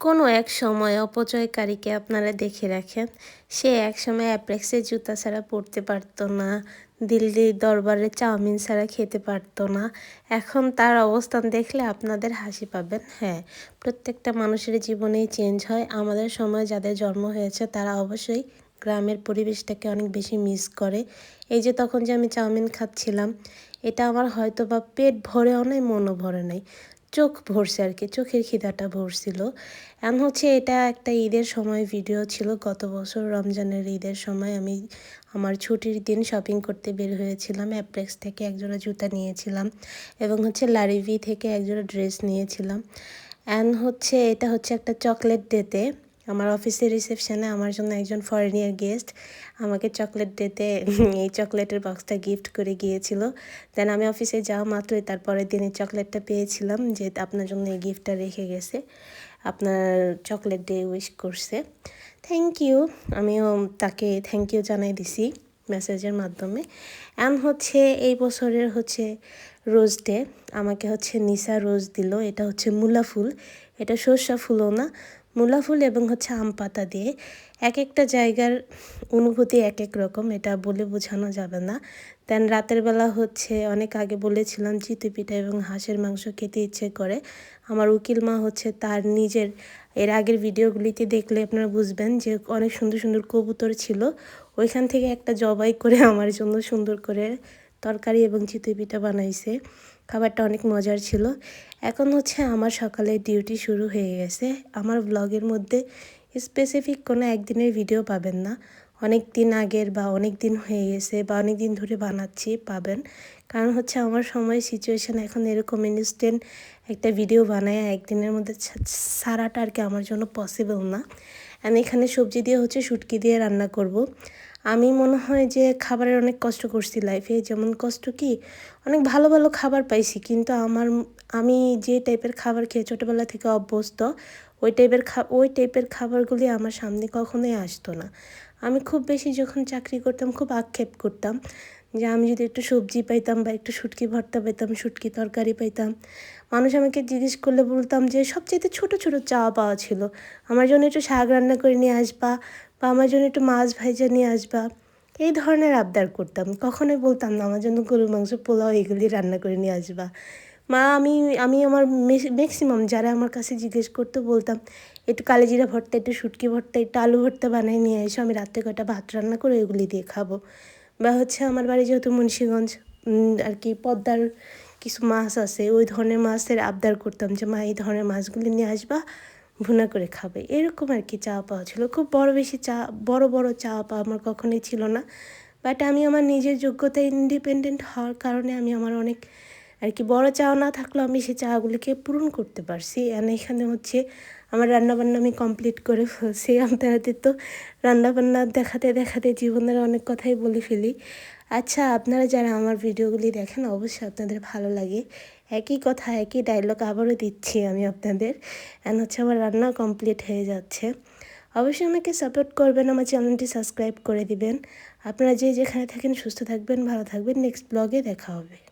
কোনো এক সময় অপচয়কারীকে আপনারা দেখে রাখেন। সে এক সময় অ্যাপ্রেক্সের জুতা ছাড়া পরতে পারতো না, দিল্লির দরবারে চাউমিন ছাড়া খেতে পারতো না। এখন তার অবস্থান দেখলে আপনাদের হাসি পাবেন হ্যাঁ। প্রত্যেকটা মানুষের জীবনেই চেঞ্জ হয়। আমাদের সময় যাদের জন্ম হয়েছে, তারা অবশ্যই গ্রামের পরিবেশটাকে অনেক বেশি মিস করে। এই যে তখন যে আমি চাউমিন খাচ্ছিলাম, এটা আমার হয়তো বা পেট ভরেও নাই মনও ভরে নাই। চোখ ভরছে আর কি, চোখের খিদাটা ভরছিল। এমন হচ্ছে এটা একটা ঈদের সময় ভিডিও ছিল, গত বছর রমজানের ঈদের সময় আমি আমার ছুটির দিন শপিং করতে বের হয়েছিলাম অ্যাপ্রেক্স থেকে একজোড়া জুতা নিয়েছিলাম এবং হচ্ছে লারিভি থেকে একজোড়া ড্রেস নিয়েছিলাম। অ্যান্ড হচ্ছে এটা হচ্ছে একটা চকলেট ডেতে আমার অফিসের রিসেপশনে আমার জন্য একজন ফরেনিয়ার গেস্ট আমাকে চকলেট ডেতে এই চকলেটের বক্সটা গিফট করে গিয়েছিল। দেন আমি অফিসে যাওয়া মাত্রই তারপরের দিন এই চকলেটটা পেয়েছিলাম যে আপনার জন্য এই গিফটটা রেখে গেছে। আপনার চকলেট ডে উইশ করছে। থ্যাংক ইউ আমিও তাকে থ্যাংক ইউ জানাই দিছি মেসেজের মাধ্যমে। এম হচ্ছে এই বছরের হচ্ছে রোজ ডে আমাকে হচ্ছে নিসা রোজ দিল। এটা হচ্ছে মূলা ফুল। এটা সর্ষা ফুলও না। মূলা ফুল এবং হচ্ছে আম পাতা দিয়ে এক একটা জায়গার অনুভূতি এক এক রকম, এটা বলে বোঝানো যাবে না। দেন রাতের বেলা হচ্ছে অনেক আগে বলেছিলাম, চিতই পিঠা এবং হাঁসের মাংস খেতে ইচ্ছে করে। আমার উকিল মা হচ্ছে তার নিজের, এর আগের ভিডিওগুলিতে দেখলে আপনারা বুঝবেন যে অনেক সুন্দর সুন্দর কবুতর ছিল। ওইখান থেকে একটা জবাই করে আমার জন্য সুন্দর করে তরকারি এবং চিতই পিঠা বানাইছে। খাবারটা অনেক মজার ছিল। এখন হচ্ছে আমার সকালে ডিউটি শুরু হয়ে গেছে। আমার ব্লগের মধ্যে স্পেসিফিক কোনো একদিনের ভিডিও পাবেন না। অনেক দিন আগের বা অনেক দিন হয়ে গেছে বা অনেক দিন ধরে বানাচ্ছি, পাবেন। কারণ হচ্ছে আমার সময় সিচুয়েশান এখন এরকম ইনস্ট্যান্ট একটা ভিডিও বানায় একদিনের মধ্যে সারাটা আর কি আমার জন্য পসিবল না। অ্যান্ড এখানে সবজি দিয়ে হচ্ছে শুটকি দিয়ে রান্না করব। আমি মনে হয় যে খাবারের অনেক কষ্ট করছি লাইফে যেমন কষ্ট কি? অনেক ভালো ভালো খাবার পাইছি, কিন্তু আমার আমি যে টাইপের খাবার খেয়ে ছোটোবেলা থেকে অভ্যস্ত, ওই টাইপের খা, ওই টাইপের খাবারগুলি আমার সামনে কখনোই আসতো না। আমি খুব বেশি যখন চাকরি করতাম, খুব আক্ষেপ করতাম। যে আমি যদি একটু সবজি পাইতাম বা একটু শুটকি ভর্তা পাইতাম, শুটকি তরকারি পাইতাম, মানুষ আমাকে জিজ্ঞেস করলে বলতাম যে সবচেয়ে ছোট ছোট চা পাওয়া ছিল। আমার জন্য একটু শাক রান্না করে নিয়ে আসবা বা আমার জন্য একটু মাছ ভাইজা নিয়ে আসবা। এই ধরনের আবদার করতাম। কখনোই বলতাম না, আমার জন্য গরুর মাংস, পোলাও এগুলি রান্না করে নিয়ে আসবা। মা, আমি আমি আমার ম্যাক্সিমাম যারা আমার কাছে জিজ্ঞেস করতো বলতাম, একটু কালেজিরা ভর্তা, একটু শুটকি ভর্তা, একটু আলু ভর্তা বানিয়ে নিয়ে এসো, আমি রাত্রে কটা ভাত রান্না করে ওইগুলি দিয়ে খাব। বা হচ্ছে আমার বাড়ি যেহেতু মুন্সীগঞ্জ আর কি পদ্মার কিছু মাছ আছে, ওই ধরনের মাছের আবদার করতাম যে, মা, এই ধরনের মাছগুলি নিয়ে আসবা, ভুনা করে খাবে। এরকম আর কি চা পাওয়া ছিল। খুব বড় বেশি চা, বড় বড় চা পাওয়া আমার কখনোই ছিল না। বাট আমি আমার নিজের যোগ্যতা ইন্ডিপেন্ডেন্ট হওয়ার কারণে আমি আমার অনেক আর কি বড় চাও না থাকলেও আমি সেই চাগুলিকে পূরণ করতে পারছি। আর এখানে হচ্ছে আমার রান্নাবান্না আমি কমপ্লিট করে ফেলছি। আপনাদের তো রান্নাবান্না দেখাতে দেখাতে জীবনের অনেক কথাই বলে ফেলি। আচ্ছা আপনারা যারা আমার ভিডিওগুলি দেখেন, অবশ্যই আপনাদের ভালো লাগে। একই কথা, একই ডায়লগ আবারও দিচ্ছি আমি আপনাদের। অ্যান্ড হচ্ছে আমার রান্না কমপ্লিট হয়ে যাচ্ছে। অবশ্যই আমাকে সাপোর্ট করবেন, আমার চ্যানেলটি সাবস্ক্রাইব করে দিবেন। আপনারা যে যেখানে থাকেন, সুস্থ থাকবেন, ভালো থাকবেন। নেক্সট ব্লগে দেখা হবে।